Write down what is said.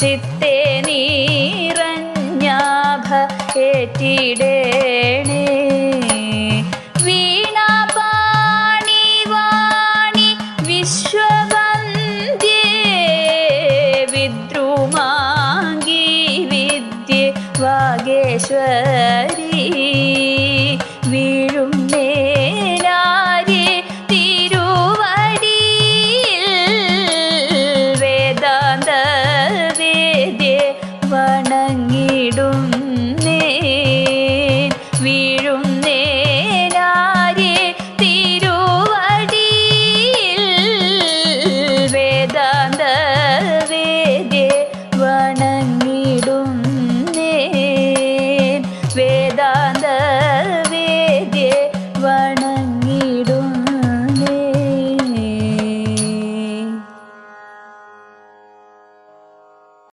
ചിത്തെ നീറഞ്ഞാഭ ഏറ്റിടേണേ. വീണാപാണി വിദ്യ വാഗേശ്വരി. വിടും